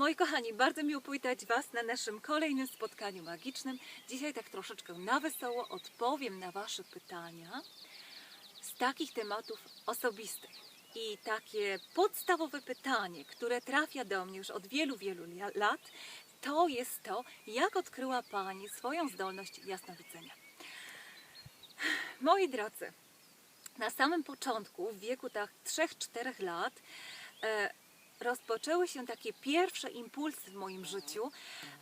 Moi kochani, bardzo miło powitać Was na naszym kolejnym spotkaniu magicznym. Dzisiaj tak troszeczkę na wesoło odpowiem na Wasze pytania z takich tematów osobistych. I takie podstawowe pytanie, które trafia do mnie już od wielu, wielu lat, to jest to, jak odkryła Pani swoją zdolność jasnowidzenia. Moi drodzy, na samym początku, w wieku tak 3-4 lat, e, rozpoczęły się takie pierwsze impulsy w moim życiu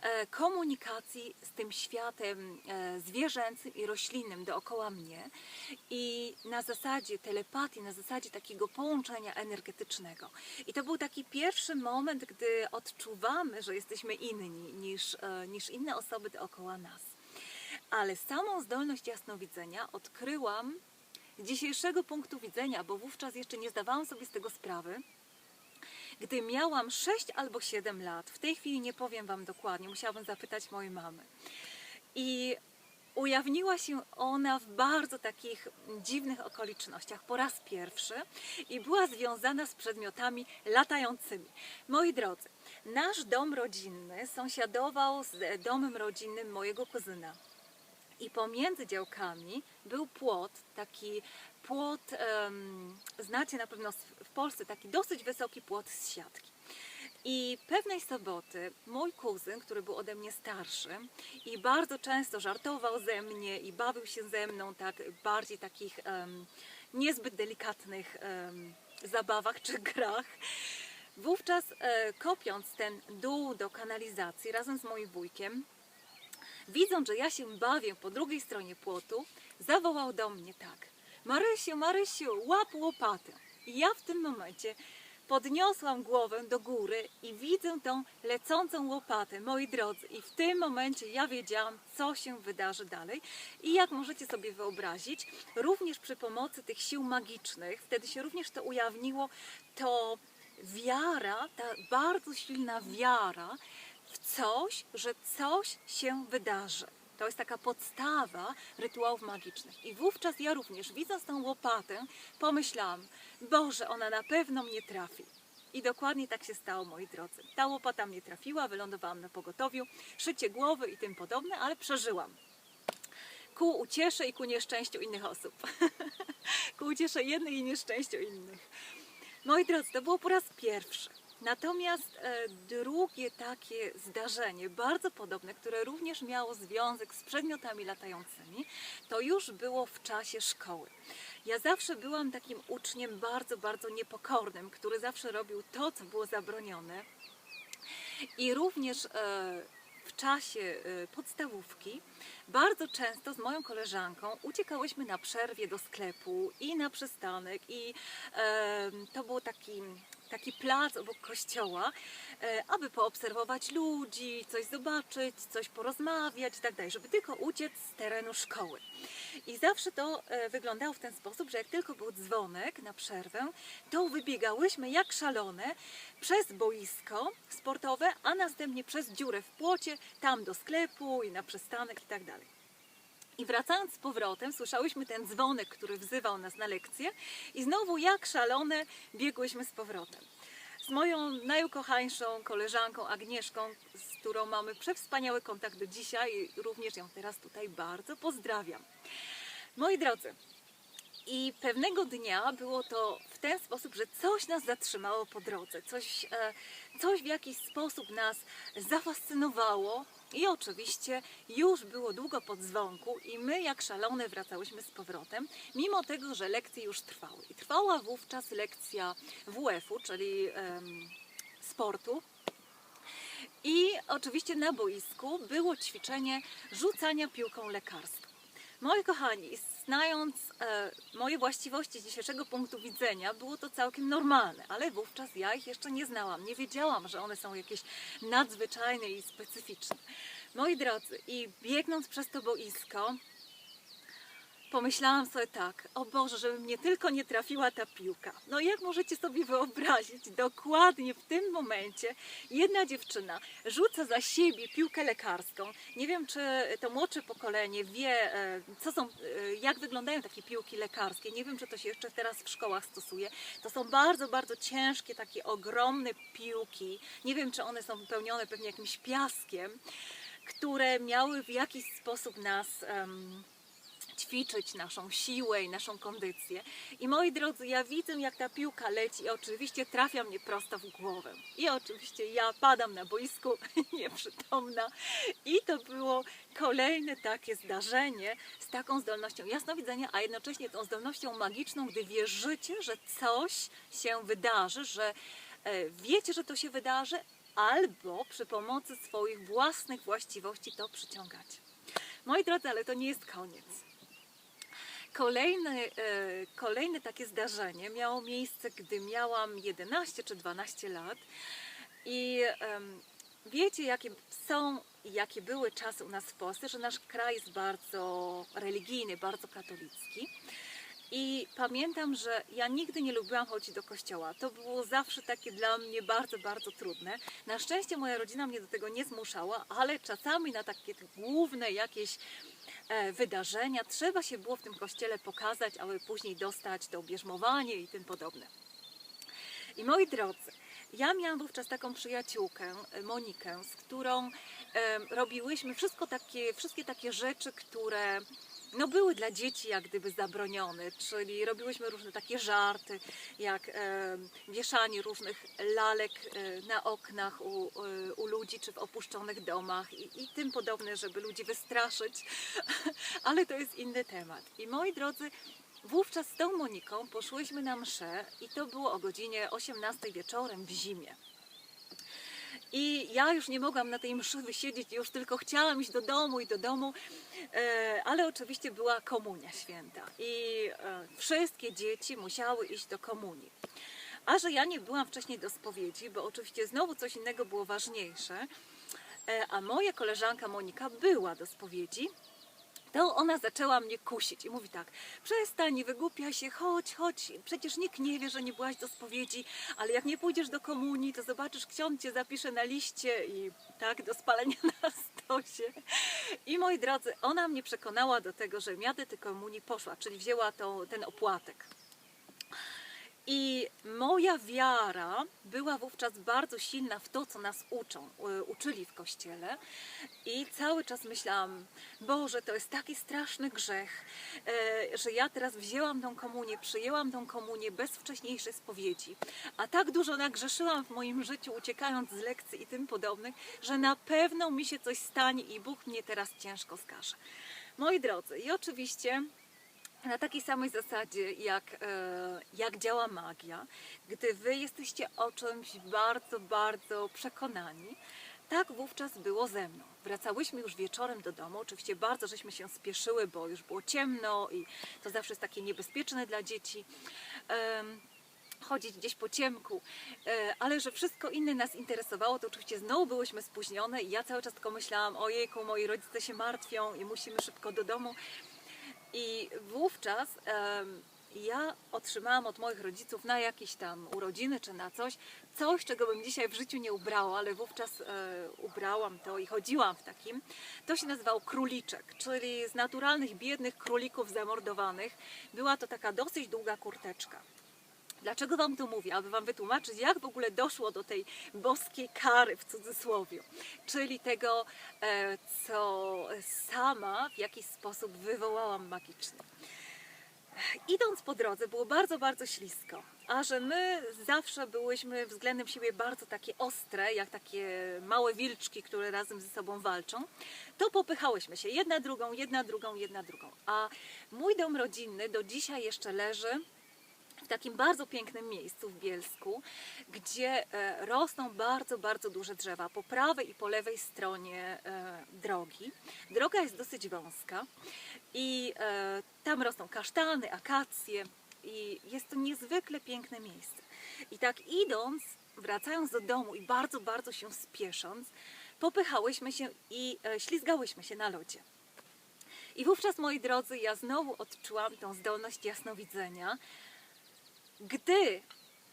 e, komunikacji z tym światem e, zwierzęcym i roślinnym dookoła mnie i na zasadzie telepatii, na zasadzie takiego połączenia energetycznego. I to był taki pierwszy moment, gdy odczuwamy, że jesteśmy inni niż, e, niż inne osoby dookoła nas. Ale samą zdolność jasnowidzenia odkryłam z dzisiejszego punktu widzenia, bo wówczas jeszcze nie zdawałam sobie z tego sprawy, gdy miałam 6 albo 7 lat. W tej chwili nie powiem Wam dokładnie, musiałabym zapytać mojej mamy. I ujawniła się ona w bardzo takich dziwnych okolicznościach po raz pierwszy i była związana z przedmiotami latającymi. Moi drodzy, nasz dom rodzinny sąsiadował z domem rodzinnym mojego kuzyna. I pomiędzy działkami był płot, taki płot, em, znacie na pewno w Polsce, taki dosyć wysoki płot z siatki. I pewnej soboty mój kuzyn, który był ode mnie starszy i bardzo często żartował ze mnie i bawił się ze mną tak bardziej takich em, niezbyt delikatnych em, zabawach czy grach, wówczas e, kopiąc ten dół do kanalizacji razem z moim wujkiem, widząc, że ja się bawię po drugiej stronie płotu, zawołał do mnie tak: Marysiu, Marysiu, łap łopatę. I ja w tym momencie podniosłam głowę do góry i widzę tą lecącą łopatę, moi drodzy. I w tym momencie ja wiedziałam, co się wydarzy dalej. I jak możecie sobie wyobrazić, również przy pomocy tych sił magicznych, wtedy się również to ujawniło, to wiara, ta bardzo silna wiara w coś, że coś się wydarzy. To jest taka podstawa rytuałów magicznych. I wówczas ja również, widząc tą łopatę, pomyślałam, Boże, ona na pewno mnie trafi. I dokładnie tak się stało, moi drodzy. Ta łopata mnie trafiła, wylądowałam na pogotowiu, szycie głowy i tym podobne, ale przeżyłam. Ku uciesze i ku nieszczęściu innych osób. ku uciesze jednych i nieszczęściu innych. Moi drodzy, to było po raz pierwszy. Natomiast e, drugie takie zdarzenie, bardzo podobne, które również miało związek z przedmiotami latającymi, to już było w czasie szkoły. Ja zawsze byłam takim uczniem bardzo, bardzo niepokornym, który zawsze robił to, co było zabronione. I również e, w czasie e, podstawówki bardzo często z moją koleżanką uciekałyśmy na przerwie do sklepu i na przystanek i to był taki, taki plac obok kościoła, e, aby poobserwować ludzi, coś zobaczyć, coś porozmawiać i tak dalej, żeby tylko uciec z terenu szkoły. I zawsze to e, wyglądało w ten sposób, że jak tylko był dzwonek na przerwę, to wybiegałyśmy jak szalone przez boisko sportowe, a następnie przez dziurę w płocie, tam do sklepu i na przystanek i tak dalej. I wracając z powrotem, słyszałyśmy ten dzwonek, który wzywał nas na lekcję, i znowu jak szalone biegłyśmy z powrotem. Z moją najukochańszą koleżanką Agnieszką, z którą mamy przewspaniały kontakt do dzisiaj, i również ją teraz tutaj bardzo pozdrawiam. Moi drodzy, i pewnego dnia było to w ten sposób, że coś nas zatrzymało po drodze, coś, e, coś w jakiś sposób nas zafascynowało. I oczywiście już było długo po dzwonku i my jak szalone wracałyśmy z powrotem, mimo tego, że lekcje już trwały. I trwała wówczas lekcja WF-u, czyli em, sportu. I oczywiście na boisku było ćwiczenie rzucania piłką lekarską. Moi kochani, znając e, moje właściwości z dzisiejszego punktu widzenia, było to całkiem normalne, ale wówczas ja ich jeszcze nie znałam. Nie wiedziałam, że one są jakieś nadzwyczajne i specyficzne. Moi drodzy, i biegnąc przez to boisko, pomyślałam sobie tak, o Boże, żeby mnie tylko nie trafiła ta piłka. No jak możecie sobie wyobrazić, dokładnie w tym momencie jedna dziewczyna rzuca za siebie piłkę lekarską. Nie wiem, czy to młodsze pokolenie wie, e, co są, e, jak wyglądają takie piłki lekarskie. Nie wiem, czy to się jeszcze teraz w szkołach stosuje. To są bardzo, bardzo ciężkie, takie ogromne piłki. Nie wiem, czy one są wypełnione pewnie jakimś piaskiem, które miały w jakiś sposób nas... em, ćwiczyć naszą siłę i naszą kondycję. I moi drodzy, ja widzę, jak ta piłka leci i oczywiście trafia mnie prosto w głowę. I oczywiście ja padam na boisku nieprzytomna. I to było kolejne takie zdarzenie z taką zdolnością jasnowidzenia, a jednocześnie tą zdolnością magiczną, gdy wierzycie, że coś się wydarzy, że e, wiecie, że to się wydarzy, albo przy pomocy swoich własnych właściwości to przyciągacie. Moi drodzy, ale to nie jest koniec. Kolejne, kolejne takie zdarzenie miało miejsce, gdy miałam 11 czy 12 lat. I wiecie, jakie są i jakie były czasy u nas w Polsce, że nasz kraj jest bardzo religijny, bardzo katolicki. I pamiętam, że ja nigdy nie lubiłam chodzić do kościoła. To było zawsze takie dla mnie bardzo, bardzo trudne. Na szczęście moja rodzina mnie do tego nie zmuszała, ale czasami na takie główne jakieś wydarzenia trzeba się było w tym kościele pokazać, aby później dostać to bierzmowanie i tym podobne. I moi drodzy, ja miałam wówczas taką przyjaciółkę, e, Monikę, z którą em, robiłyśmy wszystko takie, wszystkie takie rzeczy, które no, były dla dzieci jak gdyby zabronione, czyli robiłyśmy różne takie żarty, jak em, wieszanie różnych lalek e, na oknach u, e, u ludzi, czy w opuszczonych domach i, i tym podobne, żeby ludzi wystraszyć, ale to jest inny temat. I moi drodzy, Wówczas z tą Moniką poszłyśmy na mszę i to było o godzinie 18 wieczorem w zimie. I ja już nie mogłam na tej mszy wysiedzieć, już tylko chciałam iść do domu i do domu, e, ale oczywiście była komunia święta i e, wszystkie dzieci musiały iść do komunii. A że ja nie byłam wcześniej do spowiedzi, bo oczywiście znowu coś innego było ważniejsze, e, a moja koleżanka Monika była do spowiedzi, to ona zaczęła mnie kusić i mówi tak, przestań, wygłupia się, chodź, chodź, przecież nikt nie wie, że nie byłaś do spowiedzi, ale jak nie pójdziesz do komunii, to zobaczysz, ksiądz cię zapisze na liście i tak, do spalenia na stosie. I moi drodzy, ona mnie przekonała do tego, że ja do tej komunii poszła, czyli wzięła ten opłatek. I moja wiara była wówczas bardzo silna w to, co nas uczą, y, uczyli w kościele. I cały czas myślałam, Boże, to jest taki straszny grzech, e, że ja teraz wzięłam tą komunię, przyjęłam tą komunię bez wcześniejszej spowiedzi. A tak dużo nagrzeszyłam w moim życiu, uciekając z lekcji i tym podobnych, że na pewno mi się coś stanie i Bóg mnie teraz ciężko skaże. Moi drodzy, i oczywiście na takiej samej zasadzie, jak, e, jak działa magia, gdy wy jesteście o czymś bardzo, bardzo przekonani, tak wówczas było ze mną. Wracałyśmy już wieczorem do domu, oczywiście bardzo żeśmy się spieszyły, bo już było ciemno i to zawsze jest takie niebezpieczne dla dzieci. Em, chodzić gdzieś po ciemku, E, ale że wszystko inne nas interesowało, to oczywiście znowu byłyśmy spóźnione i ja cały czas tylko myślałam, ojejku, moi rodzice się martwią i musimy szybko do domu. I wówczas ja otrzymałam od moich rodziców na jakieś tam urodziny czy na coś, coś, czego bym dzisiaj w życiu nie ubrała, ale wówczas e, ubrałam to i chodziłam w takim. To się nazywał króliczek, czyli z naturalnych, biednych królików zamordowanych. Była to taka dosyć długa kurteczka. Dlaczego Wam to mówię? Aby Wam wytłumaczyć, jak w ogóle doszło do tej boskiej kary w cudzysłowie, czyli tego, e, co sama w jakiś sposób wywołałam magicznie. Idąc po drodze było bardzo, bardzo ślisko, a że my zawsze byłyśmy względem siebie bardzo takie ostre, jak takie małe wilczki, które razem ze sobą walczą, to popychałyśmy się jedna drugą, jedna drugą, jedna drugą. A mój dom rodzinny do dzisiaj jeszcze leży takim bardzo pięknym miejscu w Bielsku, gdzie e, rosną bardzo, bardzo duże drzewa po prawej i po lewej stronie e, drogi. Droga jest dosyć wąska i e, tam rosną kasztany, akacje i jest to niezwykle piękne miejsce. I tak idąc, wracając do domu i bardzo, bardzo się spiesząc, popychałyśmy się i ślizgałyśmy się na lodzie. I wówczas, moi drodzy, ja znowu odczułam tą zdolność jasnowidzenia, gdy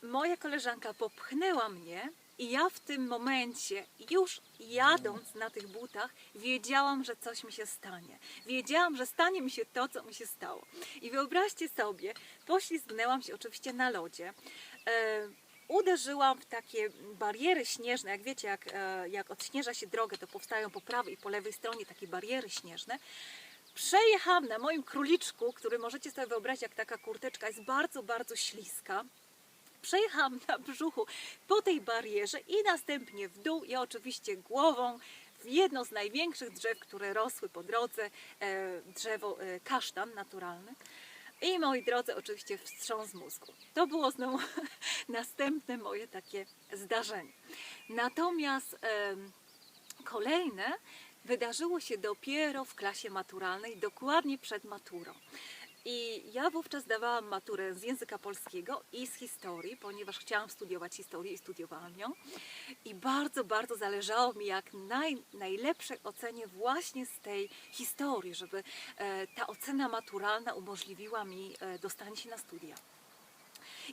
moja koleżanka popchnęła mnie i ja w tym momencie, już jadąc na tych butach, wiedziałam, że coś mi się stanie. Wiedziałam, że stanie mi się to, co mi się stało. I wyobraźcie sobie, poślizgnęłam się oczywiście na lodzie. E, uderzyłam w takie bariery śnieżne. Jak wiecie, jak, e, jak odśnieża się drogę, to powstają po prawej i po lewej stronie takie bariery śnieżne. Przejechałam na moim króliczku, który możecie sobie wyobrazić, jak taka kurteczka jest bardzo, bardzo śliska przejechałam na brzuchu po tej barierze i następnie w dół i oczywiście głową w jedno z największych drzew, które rosły po drodze, e, drzewo e, kasztan naturalny. I moi drodzy, oczywiście wstrząs mózgu. To było znowu następne moje takie zdarzenie. Natomiast em, kolejne wydarzyło się dopiero w klasie maturalnej, dokładnie przed maturą. I ja wówczas zdawałam maturę z języka polskiego i z historii, ponieważ chciałam studiować historię i studiowałam ją. I bardzo, bardzo zależało mi jak naj, najlepszej ocenie właśnie z tej historii, żeby e, ta ocena maturalna umożliwiła mi e, dostanie się na studia.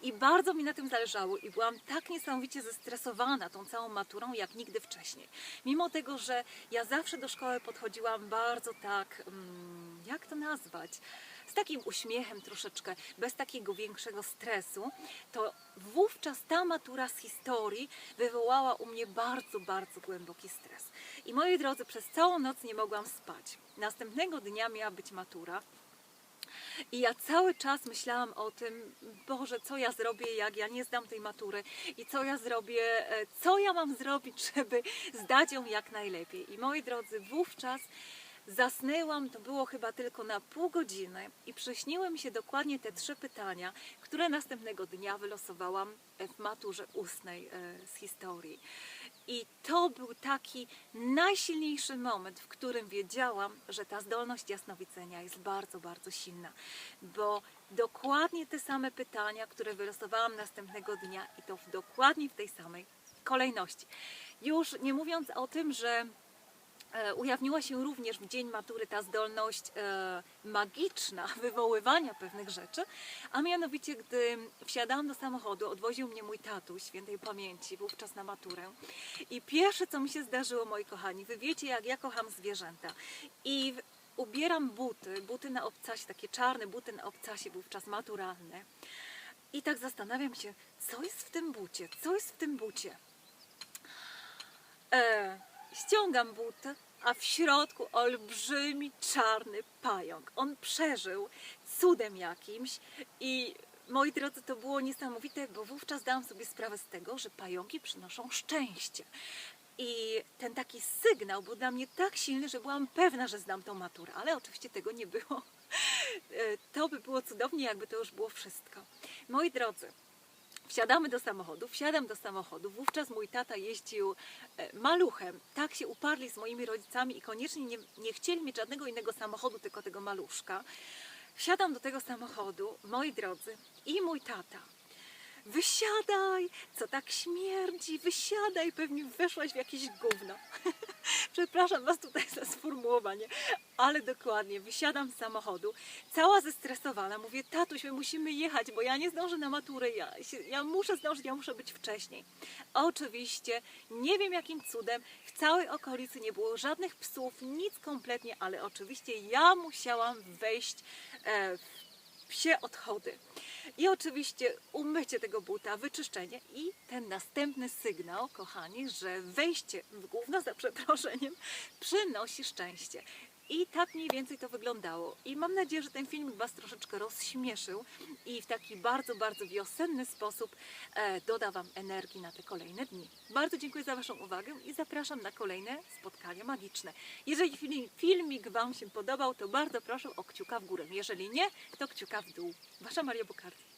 I bardzo mi na tym zależało i byłam tak niesamowicie zestresowana tą całą maturą, jak nigdy wcześniej. Mimo tego, że ja zawsze do szkoły podchodziłam bardzo tak, mm, jak to nazwać, z takim uśmiechem troszeczkę, bez takiego większego stresu, to wówczas ta matura z historii wywołała u mnie bardzo, bardzo głęboki stres. I moi drodzy, przez całą noc nie mogłam spać. Następnego dnia miała być matura. I ja cały czas myślałam o tym, Boże, co ja zrobię, jak ja nie zdam tej matury i co ja zrobię, e, co ja mam zrobić, żeby zdać ją jak najlepiej. I moi drodzy, wówczas zasnęłam, to było chyba tylko na pół godziny i przyśniły mi się dokładnie te trzy pytania, które następnego dnia wylosowałam w maturze ustnej e, z historii. I to był taki najsilniejszy moment, w którym wiedziałam, że ta zdolność jasnowidzenia jest bardzo, bardzo silna, bo dokładnie te same pytania, które wylosowałam następnego dnia i to w, dokładnie w tej samej kolejności. Już nie mówiąc o tym, że ujawniła się również w dzień matury ta zdolność e, magiczna wywoływania pewnych rzeczy, a mianowicie gdy wsiadałam do samochodu, odwoził mnie mój tatuś świętej pamięci wówczas na maturę i pierwsze co mi się zdarzyło, moi kochani, wy wiecie jak ja kocham zwierzęta i ubieram buty, buty na obcasie, takie czarne buty na obcasie wówczas maturalne i tak zastanawiam się, co jest w tym bucie, co jest w tym bucie. E, ściągam buty, a w środku olbrzymi czarny pająk. On przeżył cudem jakimś i moi drodzy, to było niesamowite, bo wówczas zdałam sobie sprawę z tego, że pająki przynoszą szczęście. I ten taki sygnał był dla mnie tak silny, że byłam pewna, że zdam tą maturę, ale oczywiście tego nie było. E, To by było cudownie, jakby to już było wszystko. Moi drodzy, Wsiadamy do samochodu, wsiadam do samochodu. Wówczas mój tata jeździł e, maluchem. Tak się uparli z moimi rodzicami i koniecznie nie, nie chcieli mieć żadnego innego samochodu, tylko tego maluszka. Wsiadam do tego samochodu, moi drodzy, i mój tata. Wysiadaj, co tak śmierdzi, wysiadaj, pewnie weszłaś w jakieś gówno. Przepraszam Was tutaj za sformułowanie, ale dokładnie, wysiadam z samochodu, cała zestresowana, mówię, tatuś, my musimy jechać, bo ja nie zdążę na maturę, ja, ja muszę zdążyć, ja muszę być wcześniej. Oczywiście, nie wiem jakim cudem, w całej okolicy nie było żadnych psów, nic kompletnie, ale oczywiście ja musiałam wejść e, w psie odchody. I oczywiście umycie tego buta, wyczyszczenie i ten następny sygnał, kochani, że wejście w gówno za przeproszeniem przynosi szczęście. I tak mniej więcej to wyglądało. I mam nadzieję, że ten filmik Was troszeczkę rozśmieszył i w taki bardzo, bardzo wiosenny sposób e, doda Wam energii na te kolejne dni. Bardzo dziękuję za Waszą uwagę i zapraszam na kolejne spotkania magiczne. Jeżeli film- filmik Wam się podobał, to bardzo proszę o kciuka w górę. Jeżeli nie, to kciuka w dół. Wasza Maria Bukarty.